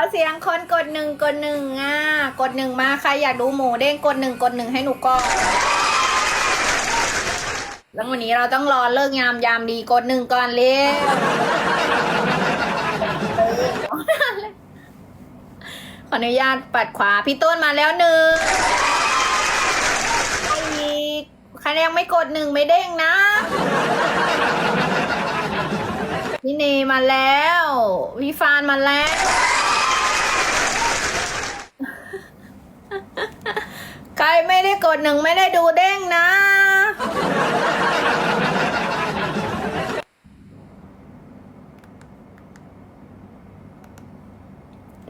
อเสียงคนกดหนึ่งกดหนึ่งอะกดหนึ่งมาใครอยากดูหมูเด้งกดหนึ่งกดหนึ่งให้หนูก่อนแล้ววันนี้เราต้องรอเลิกยามยามดีกดหนึ่งก่อนเร็วขออนุญาตปัดขวาพี่ต้นมาแล้วหนึ่งใครอีกใครยังไม่กดหนึ่งไม่เด้งนะพี่เนมาแล้ว พี่ฟานมาแล้ว ใครไม่ได้กดหนึ่งไม่ได้ดูเด้งนะ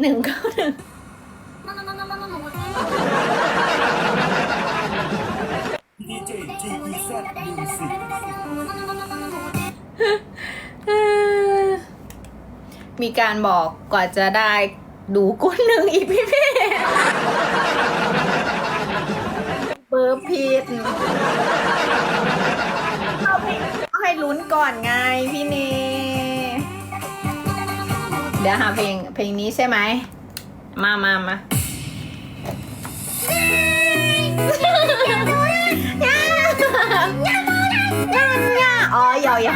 หนึ่งเก้าหนึ่งมีการบอกกว่าจะได้ดูกุ้นหนึ่งอีกพี่พี่ อร์ผิดเอาให้ลุ้นก่อนไงพี่เนเดี๋ยวหาเพลงเพลงนี้ใช่ไหม มามามาอ๋อยอยอ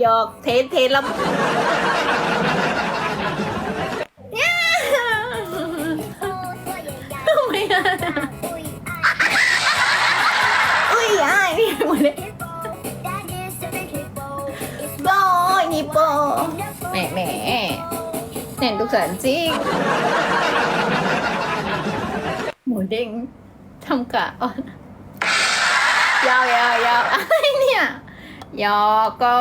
หยอกเทสเทสแล้ว เห็นทุกสันจริง หมูเด้งทำกะอ่อนยาวยาวยาวอะไรเนี่ยยอก็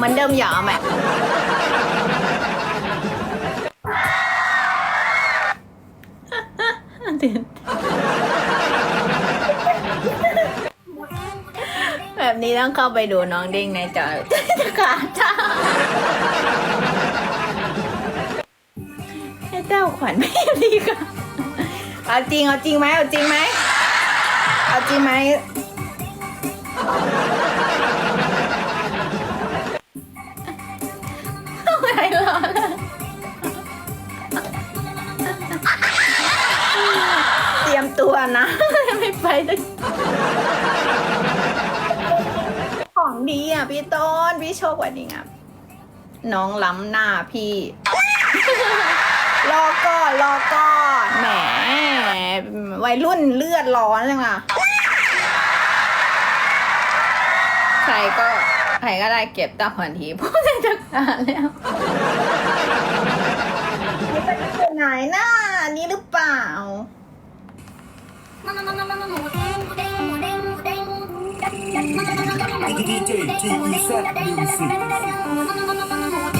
เหมือนเดิมยอมไหมแบบนี้ต้องเข้าไปดูน้องเด้งในจอจะขาดจ้าให้เต้าขวัญไม่ดีค่ะเอาจริงเอาจริงไหมเอาจริงไหมเอาจริงไหม นะ ไม่ไปเลยของดีอะพี่ต้นพี่โชควันนี้อะน้องล้ำหน้าพี่ รอก่อนรอก่อนแหมวัยรุ่นเลือดร้อนจังอะใครก็ใครก็ได้เก็บตาหันทีพูดในจักรานแล้วนี่เป็นไหนหน้านี่หรือเปล่า DJ GEZ Music「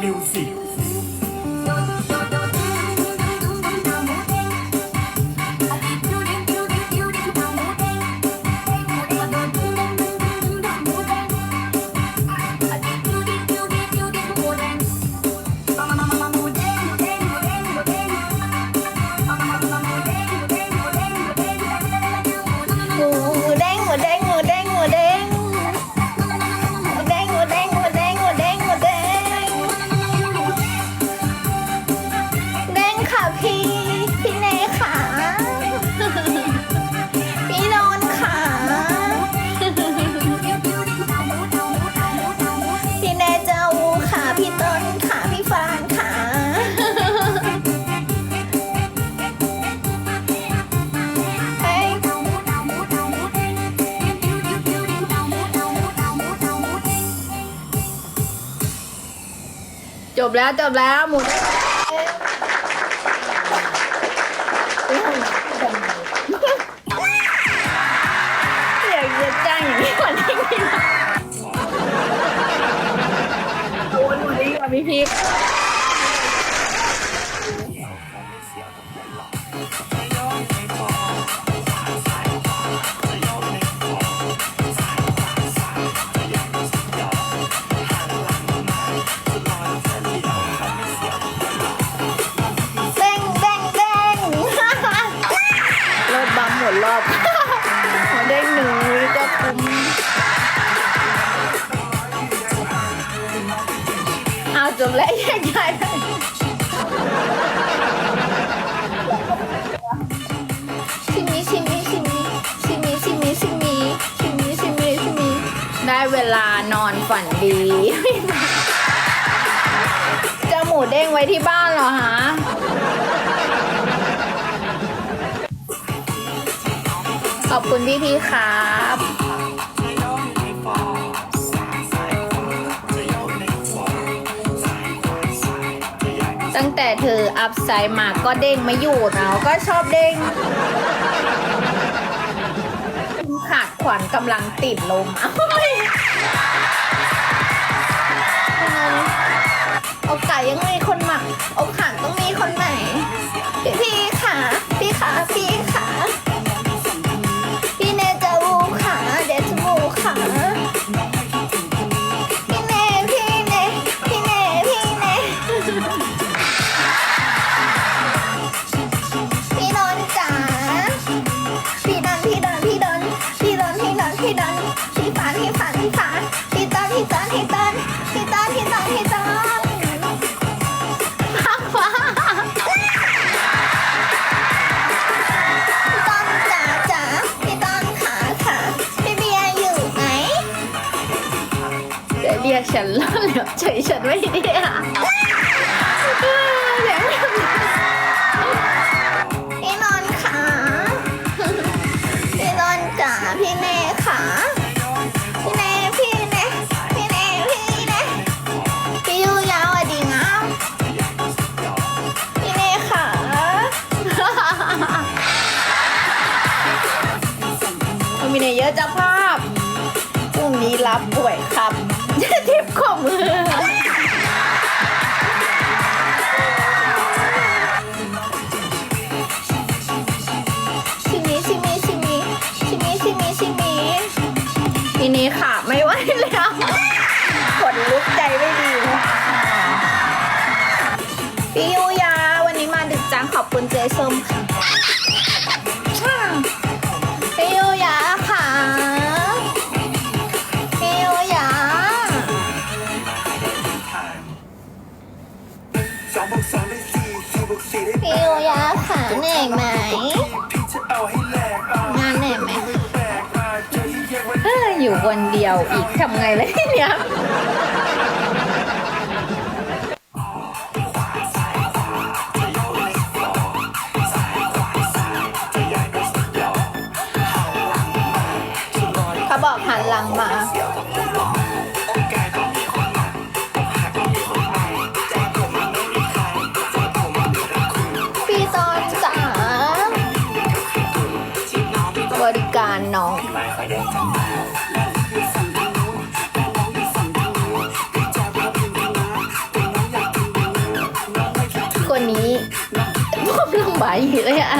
Music. จบแล้วจบแล้วหมุน อบพอเด้งหนึ่งวิก็คุ้มเอาจบแล้วแยกย้ายไปชิมิชิมิชิมิชิมิชิมิชิมิชิมิชิมิชิมิได้เวลานอนฝันดีจ้าหมูเด้งไว้ที่บ้านเหรอฮะ ขอบคุณพี่พี่ครับตั้งแต่เธออัพไซด์มาก็เด้งไม่อยู่นะก็ชอบเด้งขาดขวัญกำลังติดลมเอ้ยโอกาสยังมีคนหมักโอา เดี๋ยวเรียกฉันแล้วเหลือเฉยฉันไม่ได้อะเออเดี๋ยวพี่นอนขาพี่นอนจ๋าพี่เนขาพี่เนพี่เนพี่เนพี่เนพี่ยูยาวอะดีงามพี่เนขามันมีเนเยอะจ้าภาพพรุ่งนี้รับป่วยครับ เจ็บข้อมือชิมิชิมิชิมิชิมิชิมิชิมิทีนี้ขาไม่ไหวแล้วขนลุกใจไม่ดีพี่ยูยาวันนี้มาดึกจังขอบคุณเจส้มค่ะ ยูยาค่ะเหนื่อยไหม งานเหนื่อยไหมเอที่วันเอ้ยอยู่คนเดียวอีกทำไงเลยเนี่ยเขาบอกหันหลังมา วันนี้ ก็เรื่องใบเลยอะ